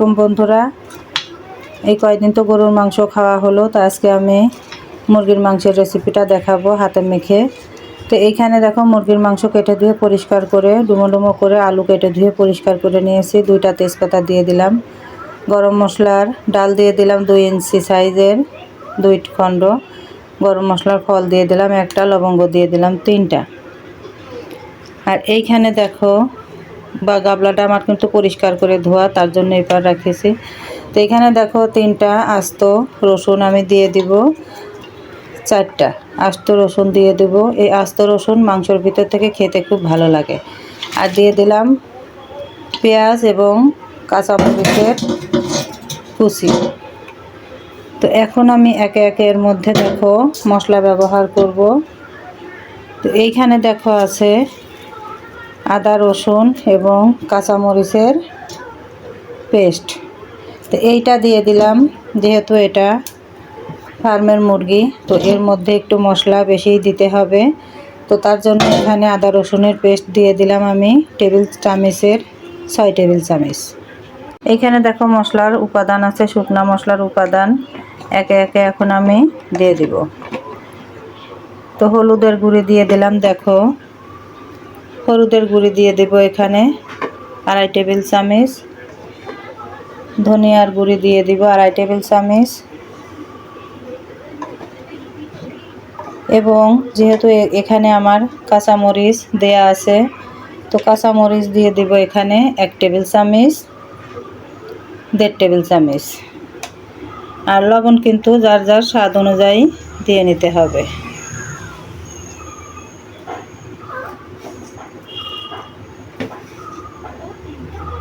আলাইকুম বন্ধুরা। এই কয়দিন তো গরুর মাংস খাওয়া হলো, তো আজকে আমি মুরগির মাংসের রেসিপিটা দেখাবো হাতে মেখে। তো এইখানে দেখো মুরগির মাংস কেটে ধুয়ে পরিষ্কার করে, ডুমো ডুমো করে আলু কেটে ধুয়ে পরিষ্কার করে নিয়েছি। দুইটা তেজপাতা দিয়ে দিলাম। গরম মশলার ডাল দিয়ে দিলাম দুই ইঞ্চি সাইজের দুই খণ্ড। গরম মশলার ফল দিয়ে দিলাম একটা, লবঙ্গ দিয়ে দিলাম তিনটা। আর এইখানে দেখো বা গাবলাটা আমার কিন্তু পরিষ্কার করে ধোয়া, তার জন্য এবার রাখেছি। তো এখানে দেখো তিনটা আস্ত রসুন আমি দিয়ে দিব, চারটা আস্ত রসুন দিয়ে দেব। এই আস্ত রসুন মাংসর ভিতর থেকে খেতে খুব ভালো লাগে। আর দিয়ে দিলাম পেঁয়াজ এবং কাঁচামরিচের কুচি। তো এখন আমি একে একে এর মধ্যে দেখো মশলা ব্যবহার করব। তো এইখানে দেখো আছে আদা, রসুন এবং কাঁচামরিচের পেস্ট। তো এইটা দিয়ে দিলাম, যেহেতু এটা ফার্মের মুরগি, তো এর মধ্যে একটু মশলা বেশি দিতে হবে। তো তার জন্য এখানে আদা, রসুনের পেস্ট দিয়ে দিলাম আমি টেবিল চামচের, ছয় টেবিল চামচ। এইখানে দেখো মশলার উপাদান আছে, শুকনা মশলার উপাদান। একে একে এখন আমি দিয়ে দিব। তো হলুদের গুঁড়ি দিয়ে দিলাম, দেখো। হলুদের গুঁড়ি দিয়ে দেব এখানে। আড়াই টেবিল চামচ। ধনিয়ার গুঁড়ি দিয়ে দিব আড়াই টেবিল চামচ। এবং যেহেতু এখানে আমার কাঁচামরিচ দেয়া আছে, তো কাঁচামরিচ দিয়ে দিব এখানে এক টেবিল চামচ, দেড় টেবিল চামচ। আর লবণ কিন্তু যার যার স্বাদ অনুযায়ী দিয়ে নিতে হবে।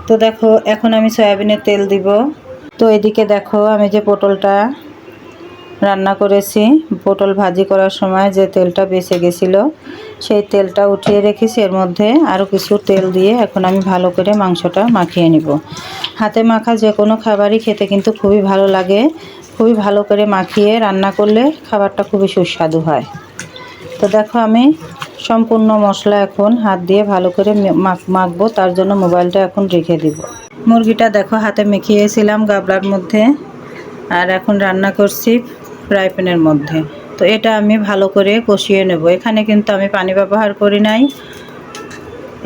তো দেখো, এখন আমি সয়াবিনের তেল দিব। তো এদিকে দেখো, আমি যে পটলটা রান্না করেছি, পটল ভাজি করার সময় যে তেলটা বেঁচে গেছিল, সেই তেলটা উঠিয়ে রেখেছি। এর মধ্যে আরও কিছু তেল দিয়ে এখন আমি ভালো করে মাংসটা মাখিয়ে নিব। হাতে মাখা যে কোনো খাবারই খেতে কিন্তু খুবই ভালো লাগে। খুবই ভালো করে মাখিয়ে রান্না করলে খাবারটা খুবই সুস্বাদু হয়। তো দেখো, আমি সম্পূর্ণ মশলা এখন হাত দিয়ে ভালো করে মাখবো, তার জন্য মোবাইলটা এখন রেখে দিব। মুরগিটা দেখো হাতে মেখিয়েছিলাম গাবলার মধ্যে, আর এখন রান্না করছি ফ্রাই প্যানের মধ্যে। তো এটা আমি ভালো করে কষিয়ে নেব। এখানে কিন্তু আমি পানি ব্যবহার করি নাই।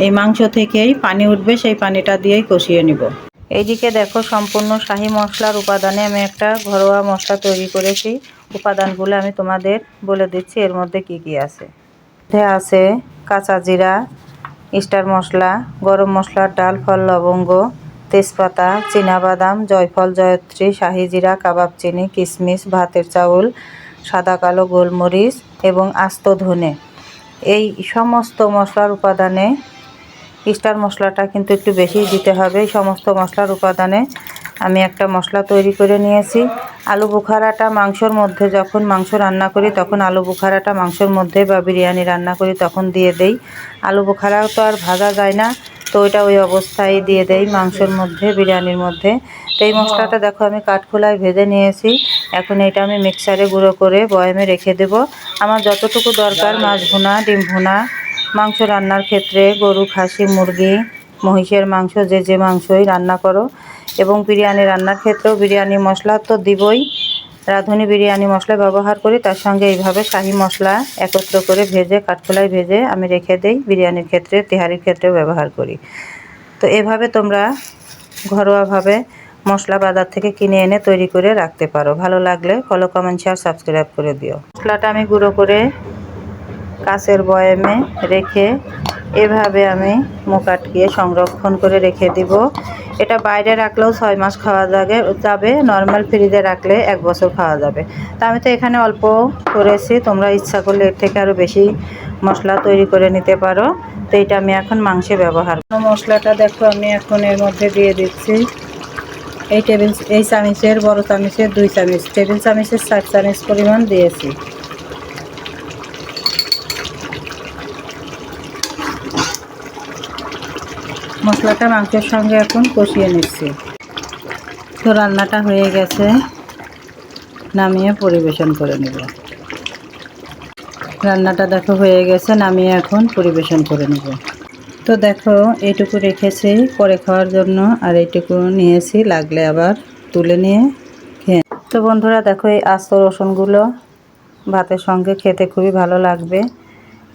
এই মাংস থেকেই পানি উঠবে, সেই পানিটা দিয়েই কষিয়ে নিব। এইদিকে দেখো সম্পূর্ণ শাহি মশলার উপাদানে আমি একটা ঘরোয়া মশলা তৈরি করেছি। উপাদানগুলো আমি তোমাদের বলে দিচ্ছি, এর মধ্যে কি কি আছে। মধ্যে আছে কাঁচা জিরা, স্টার মশলা, গরম মশলা, ডাল, ফল, লবঙ্গ, তেজপাতা বাদাম জয়ফল, জয়ত্রী, শাহি জিরা, কাবাব চিনি কিশমিশ ভাতের চাউল, সাদা কালো গোলমরিচ এবং আস্ত ধনে। এই সমস্ত মশলার উপাদানে স্টার মশলাটা কিন্তু একটু বেশি দিতে হবে। সমস্ত মশলার উপাদানে আমি একটা মশলা তৈরি করে নিয়েছি। আলু বুখারাটা মাংসর মধ্যে যখন মাংস রান্না করি, তখন আলু বুখারাটা মাংসর মধ্যে বা বিরিয়ানি রান্না করি, তখন দিয়ে দেই। আলু বুখারাও তো আর ভাজা যায় না, তো ওইটা ওই অবস্থায় দিয়ে দেই মাংসর মধ্যে, বিরিয়ানির মধ্যে। তো এই মশলাটা দেখো আমি কাঠখোলায় ভেজে নিয়েছি। এখন এটা আমি মিক্সারে গুঁড়ো করে বয়ামে রেখে দেব। আমার যতটুকু দরকার মাছ ভুনা, ডিম ভুনা, মাংস রান্নার ক্ষেত্রে গরু, খাসি, মুরগি মহিষের মাংস, যে যে মাংসই রান্না করো। এবং বিরিয়ানি রান্নার ক্ষেত্রেও বিরিয়ানি মশলা তো দিবই। রাঁধুনি বিরিয়ানি মশলা ব্যবহার করি, তার সঙ্গে এইভাবে শাহি মশলা একত্র করে ভেজে কাঠখোলায় ভেজে আমি রেখে দেই। বিরিয়ানির ক্ষেত্রে, তেহারির ক্ষেত্রেও ব্যবহার করি। তো এভাবে তোমরা ঘরোয়াভাবে মশলা বাজার থেকে কিনে এনে তৈরি করে রাখতে পারো। ভালো লাগলে ফলো কমেন্ট শেয়ার সাবস্ক্রাইব করে দিও। মশলাটা আমি গুঁড়ো করে কাচের বয়ামে রেখে এভাবে আমি মুখ আটকিয়ে সংরক্ষণ করে রেখে দিব। এটা বাইরে রাখলেও ছয় মাস খাওয়া যাবে যাবে নর্মাল ফ্রিজে রাখলে এক বছর খাওয়া যাবে। তা আমি তো এখানে অল্প করেছি, তোমরা ইচ্ছা করলে এর থেকে আরও বেশি মশলা তৈরি করে নিতে পারো। তো এটা আমি এখন মাংসে ব্যবহার। মশলাটা দেখো, আমি এখন এর মধ্যে দিয়ে দিচ্ছি। এই টেবিল, এই চামিচের বড় চামিচের দুই চামিচ। টেবিল চামিচের চার চামিচ পরিমাণ দিয়েছি। মশলাটা মাংসের সঙ্গে এখন কষিয়ে নিচ্ছি। তো রান্নাটা হয়ে গেছে। নামিয়ে পরিবেশন করে নেব। রান্নাটা দেখো হয়ে গেছে, নামিয়ে এখন পরিবেশন করে নেব। তো দেখো, এইটুকু রেখেছি পরে খাওয়ার জন্য, আর এইটুকু নিয়েছি, লাগলে আবার তুলে নিয়ে খেয়ে তো বন্ধুরা দেখো এই আস্ত রসুনগুলো ভাতের সঙ্গে খেতে খুবই ভালো লাগবে।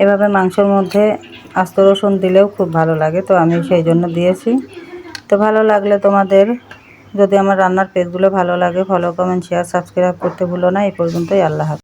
এভাবে মাংসর মধ্যে আস্ত রসুন দিলেও খুব ভালো লাগে, তো আমি সেই জন্য দিয়েছি। তো ভালো লাগলে তোমাদের, যদি আমার রান্নার পেজগুলো ভালো লাগে ফলো কমেন্ট শেয়ার সাবস্ক্রাইব করতে ভুলো না। এই পর্যন্তই, আল্লাহ